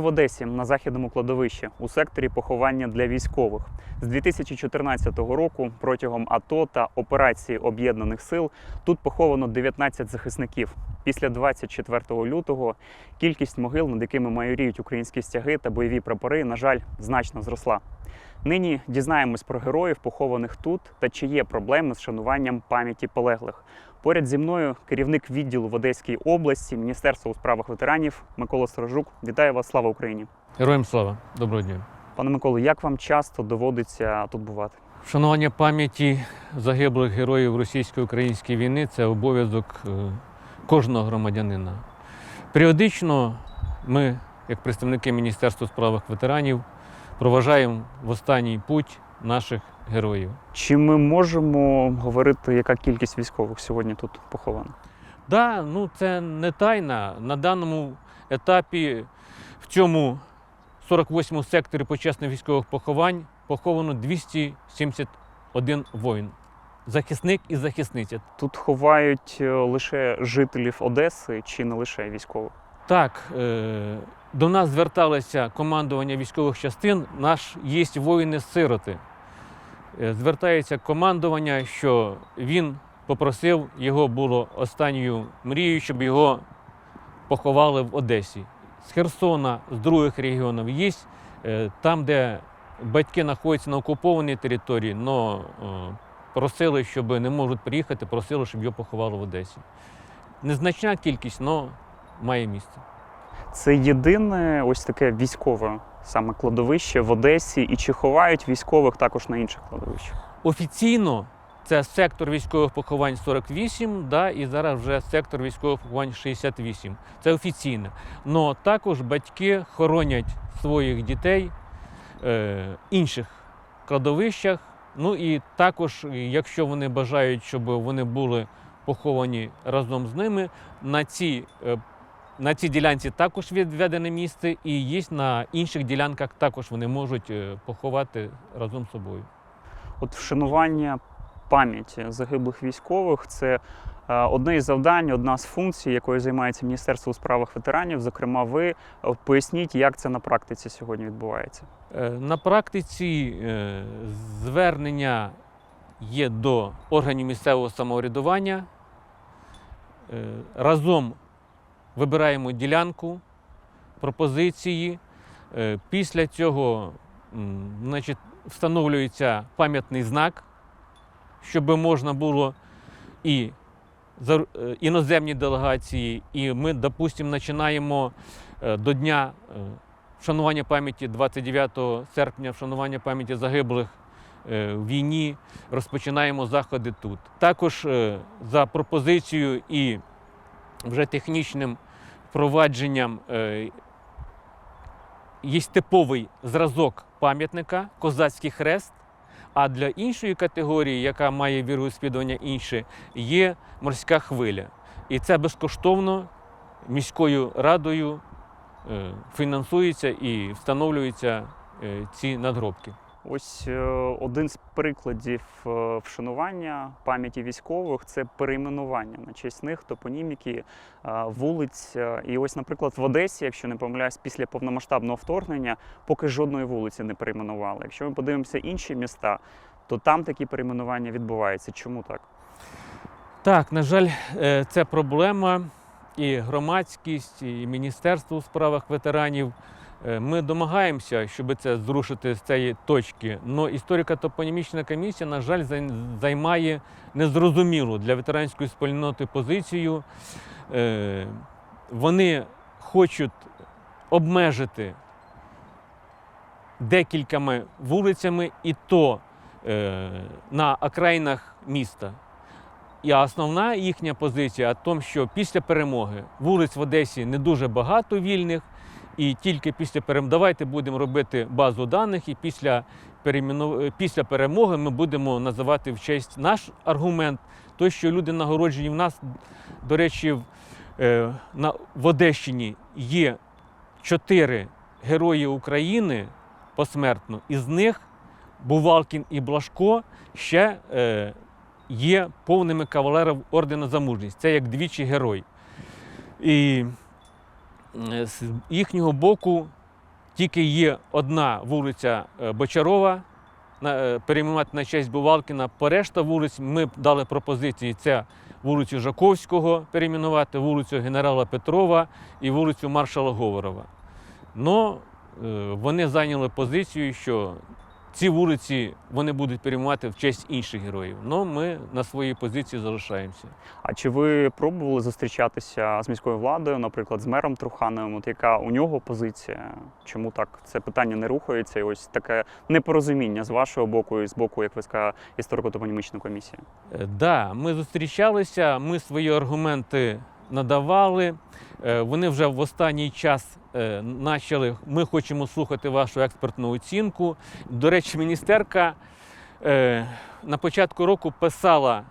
В Одесі на західному кладовищі у секторі поховання для військових. З 2014 року протягом АТО та операції об'єднаних сил тут поховано 19 захисників. Після 24 лютого кількість могил, над якими майоріють українські стяги та бойові прапори, на жаль, значно зросла. Нині дізнаємось про героїв, похованих тут, та чи є проблеми з шануванням пам'яті полеглих. Поряд зі мною керівник відділу в Одеській області Міністерства у справах ветеранів Микола Сторожук. Вітаю вас, слава Україні! Героям слава, доброго дня. Пане Миколо, як вам часто доводиться тут бувати? Вшанування пам'яті загиблих героїв російсько-української війни це обов'язок е, кожного громадянина. Періодично ми, як представники Міністерства у справах ветеранів, проважаємо в останній путь наших героїв. Чи ми можемо говорити, яка кількість військових сьогодні тут похована? Да, ну це не тайна. На даному етапі в цьому 48-му секторі почесних військових поховань поховано 271 воїн. Захисник і захисниця. Тут ховають е, лише жителів Одеси чи не лише військових? Так, е, до нас зверталося командування військових частин, наш є воїни-сироти. Е, Звертається командування, що він попросив, його було останньою мрією, щоб його поховали в Одесі. З Херсона, з других регіонів є, е, там, де батьки знаходяться на окупованій території, але просили, щоб не можуть приїхати, просили, щоб його поховали в Одесі. Незначна кількість, але має місце. Це єдине ось таке військове саме кладовище в Одесі, і чи ховають військових також на інших кладовищах? Офіційно це сектор військових поховань 48, да, і зараз вже сектор військових поховань 68. Це офіційно. Но також батьки хоронять своїх дітей е, інших кладовищах. Ну і також, якщо вони бажають, щоб вони були поховані разом з ними, на ці е, на цій ділянці також відведене місце, і є на інших ділянках також вони можуть е, поховати разом з собою. От вшанування пам'яті загиблих військових це е, одне із завдань, одна з функцій, якою займається Міністерство у справах ветеранів. Зокрема, ви Е, поясніть, як це на практиці сьогодні відбувається. На практиці звернення є до органів місцевого самоврядування. Разом вибираємо ділянку, пропозиції. Е, Після цього значить, встановлюється пам'ятний знак, щоб можна було і е, іноземні делегації, і ми, допустимо, починаємо е, до дня вшанування пам'яті 29 серпня, вшанування пам'яті загиблих в війні. Розпочинаємо заходи тут. Також за пропозицією і вже технічним впровадженням е, є типовий зразок пам'ятника Козацький хрест. А для іншої категорії, яка має віросповідання інше, є морська хвиля. І це безкоштовно міською радою е, фінансується і встановлюються е, ці надгробки. Ось е, один з прикладів е, вшанування пам'яті військових це перейменування на честь них, топоніміки, е, вулиць. І ось, наприклад, в Одесі, якщо не помиляюсь, після повномасштабного вторгнення поки жодної вулиці не перейменували. Якщо ми подивимося інші міста, то там такі перейменування відбуваються. Чому так? Так, на жаль, це проблема і громадськість, і Міністерство у справах ветеранів. Е, Ми домагаємося, щоб це зрушити з цієї точки. Але історико-топонімічна комісія, на жаль, займає незрозумілу для ветеранської спільноти позицію. Е, Вони хочуть обмежити декількома вулицями, і то е, на окраїнах міста. І основна їхня позиція в тому, що після перемоги вулиць в Одесі не дуже багато вільних, і тільки після перемоги давайте будемо робити базу даних, і після, е, після перемоги ми будемо називати в честь наш аргумент, той, що люди нагороджені в нас, до речі, в, е, на, в Одещині є чотири герої України посмертно, із них Бувалкін і Блашко ще е, є повними кавалерів ордена за мужність. Це як двічі герой. І з їхнього боку Тільки є одна вулиця е, Бочарова, е, перейменувати на честь Бувалкіна. По решта вулиць ми дали пропозиції. Це вулицю Жаковського перейменувати, вулицю генерала Петрова і вулицю маршала Говорова. Но е, вони зайняли позицію, що ці вулиці вони будуть перейменувати в честь інших героїв. Но ми на своїй позиції залишаємося. А чи ви пробували зустрічатися з міською владою, наприклад, з мером Трухановим? От яка у нього позиція? Чому так це питання не рухається? І ось таке непорозуміння з вашого боку і з боку, як ви сказали, історико-топонімічної комісії? Е, Да, ми зустрічалися, ми свої аргументи надавали. Е, Вони вже в останній час е, почали. Ми хочемо слухати вашу експертну оцінку. До речі, міністерка е, на початку року писала,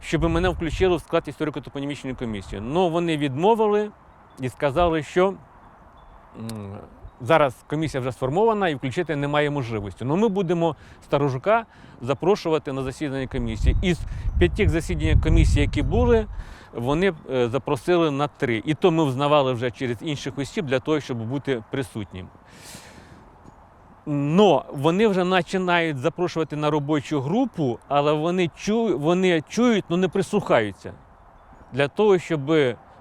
щоб мене включили в склад історико-топонімічної комісії. Ну вони відмовили і сказали, що зараз комісія вже сформована і включити немає можливості. Ну ми будемо Старожука запрошувати на засідання комісії. Із п'яти засідань комісії, які були, вони е, запросили на три. І то ми взнавали вже через інших осіб для того, щоб бути присутнім. Но вони вже починають запрошувати на робочу групу, але вони, чу, вони чують, але не прислухаються. Для того, щоб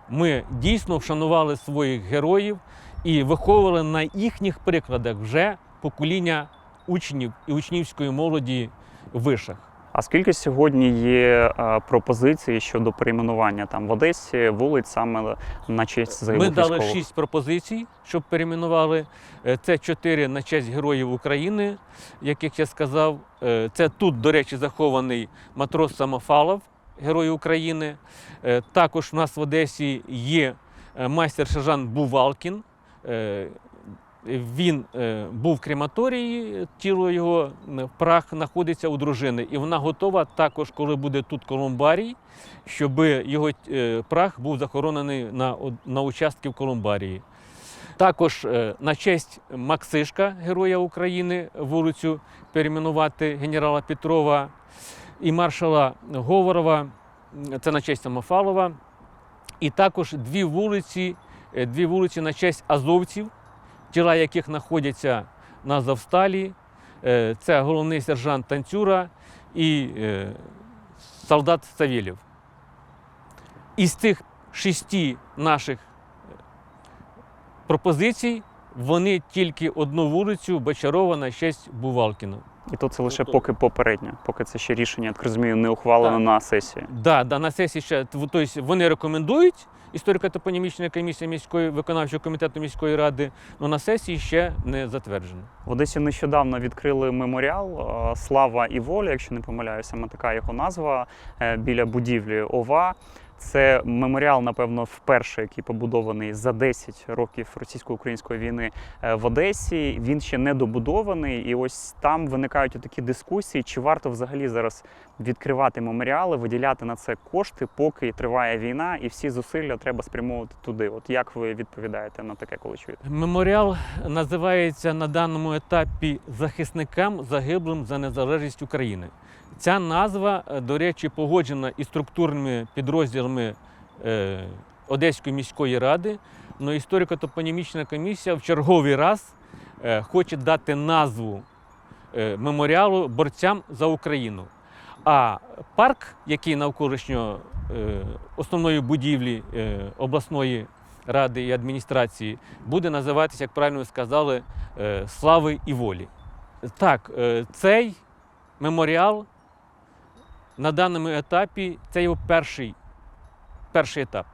ми дійсно вшанували своїх героїв і виховували на їхніх прикладах вже покоління учнів і учнівської молоді в вишах. А скільки сьогодні є е, пропозицій щодо перейменування там в Одесі вулиць саме на честь Ми дали шість пропозицій, щоб перейменували. Е, Це чотири на честь героїв України, яких я сказав. Е, Це тут, до речі, захований матрос Самофалов, герой України. Також в нас в Одесі є майстер-сержант Бувалкін. Він е, був в крематорії, тіло його прах знаходиться у дружини, і вона готова також, коли буде тут колумбарій, щоб його е, прах був захоронений на, на участки в Колумбарії. Також е, на честь Максишка, героя України, вулицю перейменувати генерала Петрова і маршала Говорова, це на честь Самофалова. І також дві вулиці, дві вулиці на честь азовців, тіла яких знаходяться на Завсталі. Е, Це головний сержант Танцюра і е, солдат Савєлєв. Із цих шести наших е, пропозицій вони тільки одну вулицю Бочарова на честь Бувалкіна. І то це лише поки попереднє, поки це ще рішення, я так розумію, не ухвалено Так. на сесії. Да, да, на сесії ще тобто вони рекомендують історико-топонімічна комісія міської виконавчого комітету міської ради, але на сесії ще не затверджено. В Одесі нещодавно відкрили меморіал е, Слава і воля, якщо не помиляюся, ми така його назва е, біля будівлі ОВА. Це меморіал, напевно, вперше, який побудований за 10 років російсько-української війни е, в Одесі. Він ще не добудований, і ось там виникають такі дискусії, чи варто взагалі зараз відкривати меморіали, виділяти на це кошти, поки триває війна, і всі зусилля треба спрямовувати туди. От як ви відповідаєте на таке, коли чуєте? Меморіал називається на даному етапі захисникам загиблим за незалежність України. Ця назва, е, до речі, погоджена із структурними підрозділами е, Одеської міської ради. Но історико-топонімічна комісія в черговий раз е, хоче дати назву меморіалу борцям за Україну. А парк, який навколишньо основної будівлі обласної ради і адміністрації, буде називатися, як правильно ви сказали, слави і волі. Так, цей меморіал на даному етапі це його перший, перший етап.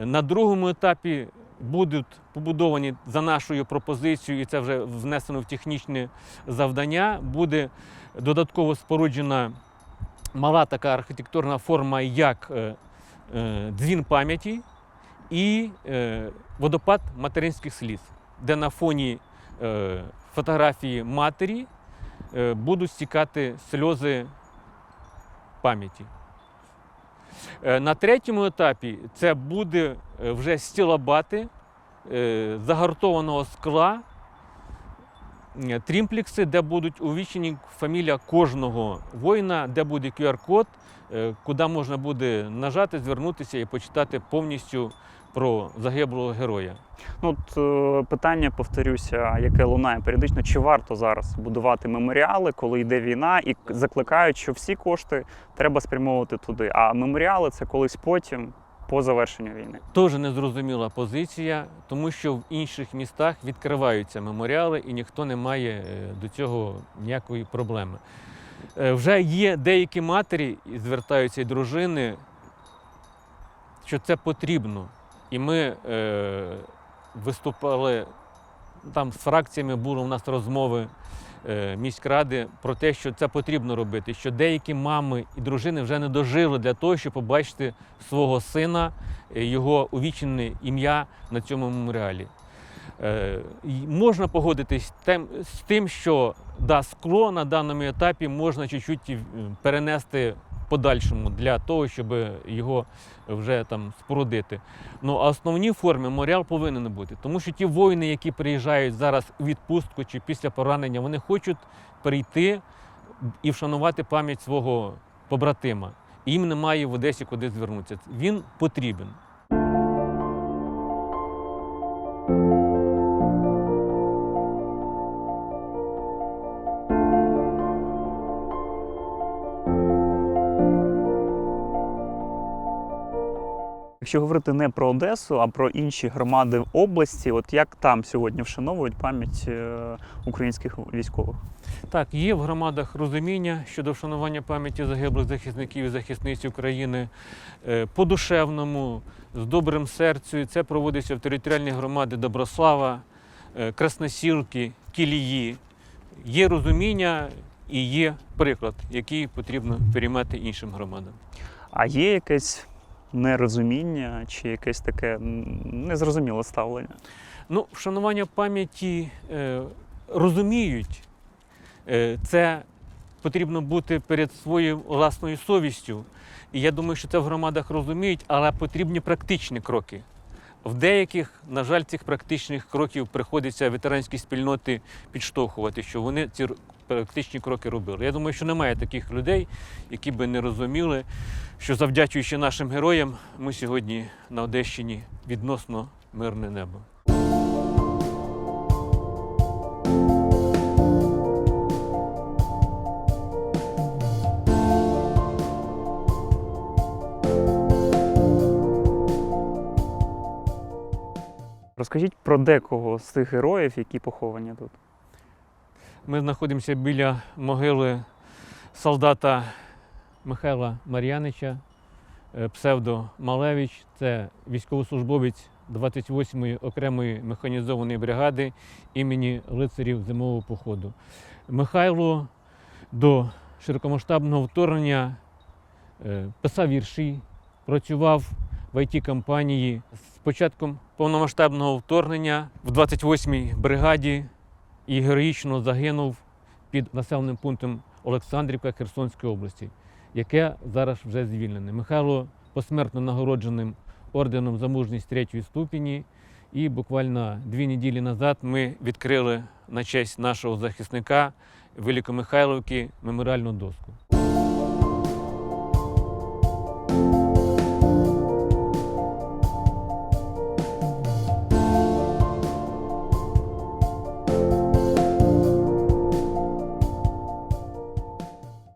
На другому етапі будуть побудовані за нашою пропозицією, і це вже внесено в технічне завдання. Буде додатково споруджена мала така архітектурна форма, як е, е, дзвін пам'яті і е, водопад материнських сліз, де на фоні фотографії матері будуть стікати сльози пам'яті. Е, На третьому етапі це буде е, вже стілобати е, загартованого скла, трімплікси, де будуть увічені фамілія кожного воїна, де буде QR-код, куди можна буде нажати, звернутися і почитати повністю про загиблого героя. Ну, от, е, питання, повторюся, яке лунає періодично, чи варто зараз будувати меморіали, коли йде війна, і закликають, що всі кошти треба спрямовувати туди. А меморіали це колись потім, по завершенню війни. Теж незрозуміла позиція, тому що в інших містах відкриваються меморіали і ніхто не має е, до цього ніякої проблеми. Е, Вже є деякі матері звертаються і дружини, що це потрібно. І ми е, виступали там з фракціями, були у нас розмови е, міськради про те, що це потрібно робити, що деякі мами і дружини вже не дожили для того, щоб побачити свого сина, е, його увічне ім'я на цьому меморіалі. Е, можна погодитись тем- з тим, що да, скло на даному етапі можна чуть-чуть перенести подальшому для того, щоб його вже там спорудити. Ну а основні форми моріал повинен бути, тому що ті воїни, які приїжджають зараз у відпустку чи після поранення, вони хочуть прийти і вшанувати пам'ять свого побратима. Їм немає в Одесі куди звернутися. Він потрібен. Якщо говорити не про Одесу, а про інші громади в області, от як там сьогодні вшановують пам'ять е, українських військових? Так, є в громадах розуміння щодо вшанування пам'яті загиблих захисників і захисниць України е, по-душевному, з добрим серцем. Це проводиться в територіальній громаді Доброслава, е, Красносілки, Кілії. Є розуміння і є приклад, який потрібно переймати іншим громадам. А є якесь нерозуміння чи якесь таке незрозуміле ставлення? Ну, вшанування пам'яті е, розуміють. Е, це потрібно бути перед своєю власною совістю. І я думаю, що це в громадах розуміють, але потрібні практичні кроки. В деяких, на жаль, цих практичних кроків приходиться ветеранські спільноти підштовхувати, що вони ці практичні кроки робили. Я думаю, що немає таких людей, які би не розуміли, що завдячуючи нашим героям, ми сьогодні на Одещині відносно мирне небо. Розкажіть про декого з тих героїв, які поховані тут. Ми знаходимося біля могили солдата Михайла Мар'янича, е, псевдо Малевич. Це військовослужбовець 28-ї окремої механізованої бригади імені лицарів зимового походу. Михайло до широкомасштабного вторгнення е, писав вірші, працював в IT-компанії. З початком повномасштабного вторгнення в 28-й бригаді і героїчно загинув під населеним пунктом Олександрівка Херсонської області, яке зараз вже звільнене. Михайло посмертно нагородженим орденом за мужність третьої ступені. І буквально дві неділі назад ми відкрили на честь нашого захисника Великомихайловки меморіальну доску.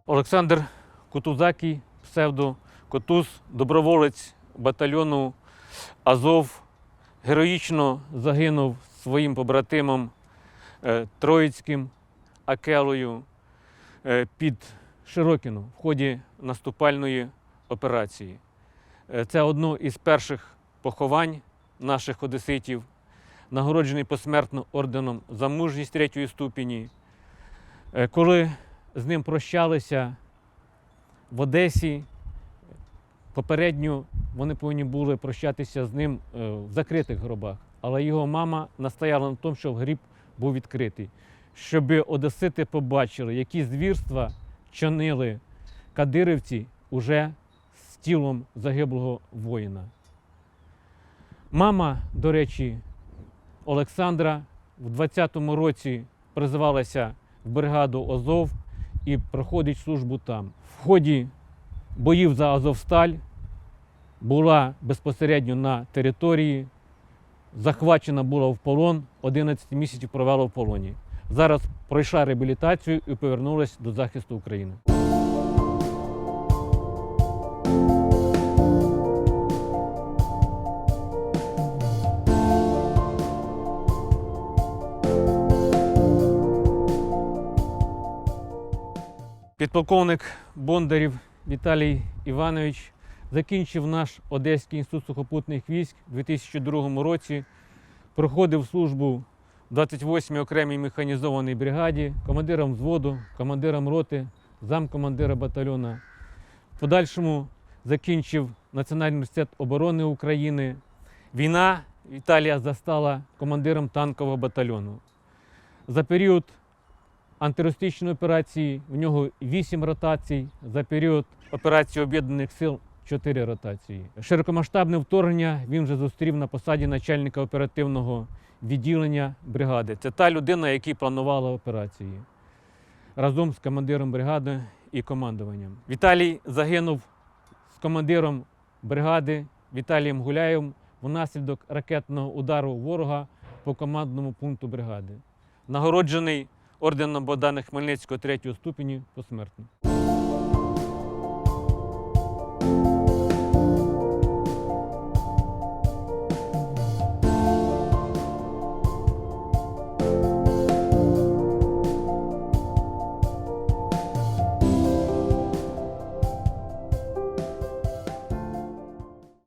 Олександр Кутузакій, псевдо Котуз, доброволець батальйону Азов, героїчно загинув своїм побратимом е, Троїцьким Акелою е, під Широкіно в ході наступальної операції. Е, Це одно із перших поховань наших одеситів, нагороджений посмертно орденом за мужність третьої ступені. Коли з ним прощалися в Одесі. Попередньо вони повинні були прощатися з ним е, в закритих гробах, але його мама настояла на тому, щоб гріб був відкритий, щоб одесити побачили, які звірства чинили кадирівці уже з тілом загиблого воїна. Мама, до речі, Олександра в 20-му році призивалася в бригаду Азов і проходить службу там. В ході боїв за Азовсталь була безпосередньо на території, захвачена була в полон, 11 місяців провела в полоні. Зараз пройшла реабілітацію і повернулася до захисту України. Підполковник Бондарів Віталій Іванович закінчив наш Одеський інститут сухопутних військ у 2002 році. Проходив службу в 28-й окремій механізованій бригаді, командиром взводу, командиром роти, замкомандира батальйона. В подальшому закінчив Національний університет оборони України. Війна Віталія застала командиром танкового батальйону. За період антитерористичної операції в нього 8 ротацій, за період операції Об'єднаних сил 4 ротації. Широкомасштабне вторгнення він вже зустрів на посаді начальника оперативного відділення бригади. Це та людина, яка планувала операції разом з командиром бригади і командуванням. Віталій загинув з командиром бригади Віталієм Гуляєвим внаслідок ракетного удару ворога по командному пункту бригади. Нагороджений орденом Богдана Хмельницького третього ступені посмертно.